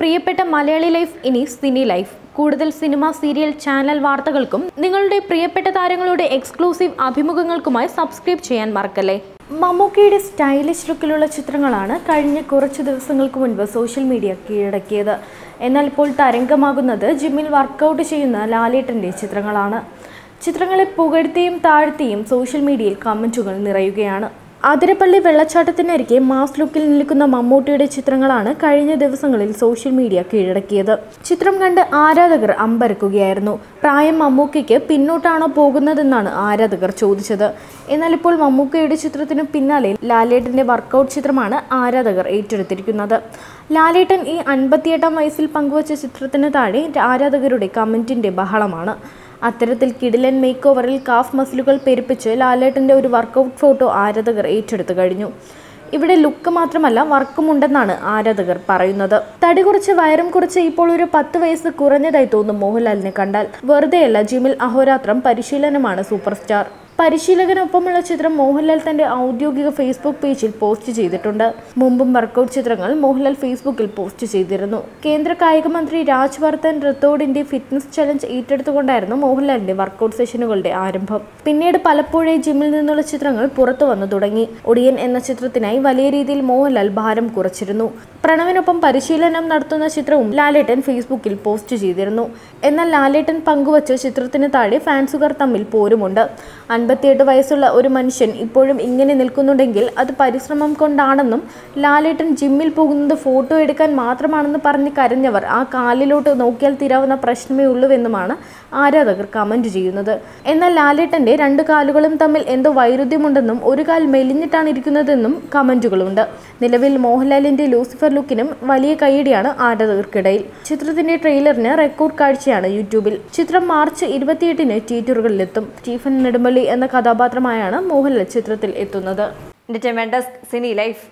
പ്രിയപ്പെട്ട മലയാളി ലൈഫ് ഇനി cine life. കൂടുതൽ സിനിമ സീരിയൽ ചാനൽ വാർത്തകൾക്കും നിങ്ങളുടെ പ്രിയപ്പെട്ട താരങ്ങളുടെ എക്സ്ക്ലൂസീവ് അഭിമുഖങ്ങൾക്കുമായി സബ്സ്ക്രൈബ് ചെയ്യാൻ മറക്കല്ലേ? മമ്മൂക്കയുടെ സ്റ്റൈലിഷ് ലുക്കിലുള്ള ചിത്രങ്ങളാണ് കഴിഞ്ഞ കുറച്ച് ദിവസങ്ങൾക്ക് മുൻപ് സോഷ്യൽ മീഡിയ കീഴടക്കിയത്. എന്നാൽ ഇപ്പോൾ തരംഗമാകുന്നത് ജിമ്മിൽ വർക്കൗട്ട് ചെയ്യുന്ന ലാലേട്ടന്റെ ചിത്രങ്ങളാണ്. ചിത്രങ്ങളെ പുകഴ്ത്തിയും താഴ്ത്തിയും സോഷ്യൽ മീഡിയയിൽ കമന്റുകൾ നിറയുകയാണ്. അതിരപ്പള്ളി വെള്ളച്ചാട്ടത്തിനരികെ മാസ് ലുക്കിൽ നിൽക്കുന്ന മമ്മൂട്ടിയുടെ ചിത്രങ്ങളാണ് കഴിഞ്ഞ ദിവസങ്ങളിൽ സോഷ്യൽ മീഡിയ കീഴടക്കിയത്. ചിത്രം കണ്ട് ആരാധകർ അമ്പരക്കുകയായിരുന്നു. പ്രായം മമ്മൂക്കയ്ക്ക് പിന്നോട്ടാണോ പോകുന്നതെന്നാണ് ആരാധകർ ചോദിച്ചത്. എന്നാൽ ഇപ്പോൾ മമ്മൂക്കയുടെ ചിത്രത്തിന് പിന്നാലെ ലാലേട്ടന്റെ വർക്കൗട്ട് ചിത്രമാണ് ആരാധകർ ഏറ്റെടുത്തിരിക്കുന്നത്. ലാലേട്ടൻ ഈ അൻപത്തിയെട്ടാം വയസ്സിൽ പങ്കുവച്ച ചിത്രത്തിന് താഴെ ആരാധകരുടെ കമന്റിന്റെ ബഹളമാണ്. അത്തരത്തിൽ കിഡിലൻ മേക്ക് ഓവറിൽ കാഫ് മസിലുകൾ പെരുപ്പിച്ച് ലാലേട്ടന്റെ ഒരു വർക്കൗട്ട് ഫോട്ടോ ആരാധകർ ഏറ്റെടുത്തു കഴിഞ്ഞു. ഇവിടെ ലുക്ക് മാത്രമല്ല വർക്കും ഉണ്ടെന്നാണ് ആരാധകർ പറയുന്നത്. തടി കുറച്ച് വയറും കുറച്ച് ഇപ്പോൾ ഒരു പത്ത് വയസ്സ് കുറഞ്ഞതായി തോന്നും മോഹൻലാലിനെ കണ്ടാൽ. വെറുതെയല്ല ജിമിൽ അഹോരാത്രം പരിശീലനമാണ് സൂപ്പർ സ്റ്റാർ പരിശീലകനൊപ്പമുള്ള ചിത്രം മോഹൻലാൽ തന്റെ ഔദ്യോഗിക ഫേസ്ബുക്ക് പേജിൽ പോസ്റ്റ് ചെയ്തിട്ടുണ്ട്. മുമ്പും വർക്കൗട്ട് ചിത്രങ്ങൾ മോഹൻലാൽ ഫേസ്ബുക്കിൽ പോസ്റ്റ് ചെയ്തിരുന്നു. കേന്ദ്ര കായിക മന്ത്രി രാജ് വർദ്ധൻ റത്തോഡിന്റെ ഫിറ്റ്നസ് ചലഞ്ച് ഏറ്റെടുത്തുകൊണ്ടായിരുന്നു മോഹൻലാലിന്റെ വർക്കൗട്ട് സെഷനുകളുടെ ആരംഭം. പിന്നീട് പലപ്പോഴേ ജിമ്മിൽ നിന്നുള്ള ചിത്രങ്ങൾ പുറത്തു വന്നു തുടങ്ങി. ഒടിയൻ എന്ന ചിത്രത്തിനായി വലിയ രീതിയിൽ മോഹൻലാൽ ഭാരം കുറച്ചിരുന്നു. പ്രണവിനൊപ്പം പരിശീലനം നടത്തുന്ന ചിത്രവും ലാലേട്ടൻ ഫേസ്ബുക്കിൽ പോസ്റ്റ് ചെയ്തിരുന്നു. എന്നാൽ ലാലേട്ടൻ പങ്കുവച്ച ചിത്രത്തിന് താഴെ ഫാൻസുകാർ തമ്മിൽ പോരുമുണ്ട്. അൻപത്തിയെട്ട് വയസ്സുള്ള ഒരു മനുഷ്യൻ ഇപ്പോഴും ഇങ്ങനെ നിൽക്കുന്നുണ്ടെങ്കിൽ അത് പരിശ്രമം കൊണ്ടാണെന്നും ലാലേട്ടൻ ജിമ്മിൽ പോകുന്നത് ഫോട്ടോ എടുക്കാൻ മാത്രമാണെന്ന് പറഞ്ഞ് കരഞ്ഞവർ ആ കാലിലോട്ട് നോക്കിയാൽ തീരാവുന്ന പ്രശ്നമേ ഉള്ളൂവെന്നുമാണ് ആരാധകർ കമന്റ് ചെയ്യുന്നത്. എന്നാൽ ലാലേട്ടന്റെ രണ്ട് കാലുകളും തമ്മിൽ എന്തോ വൈരുദ്ധ്യമുണ്ടെന്നും ഒരു കാൽ മെലിഞ്ഞിട്ടാണ് ഇരിക്കുന്നതെന്നും കമന്റുകളുണ്ട് നിലവിൽ മോഹൻലാലിന്റെ ലൂസിഫർ ലുക്കിനും വലിയ കൈയടിയാണ് ആരാധകർക്കിടയിൽ. ചിത്രത്തിന്റെ ട്രെയിലറിന് റെക്കോർഡ് കാഴ്ചയാണ് യൂട്യൂബിൽ. ചിത്രം മാർച്ച് ഇരുപത്തിയെട്ടിന് തിയേറ്ററുകളിലെത്തും. സ്റ്റീഫൻ നെടുമ്പള്ളി എന്ന കഥാപാത്രമായാണ് മോഹൻലാൽ ചിത്രത്തിൽ എത്തുന്നത്. സിനി ലൈഫ്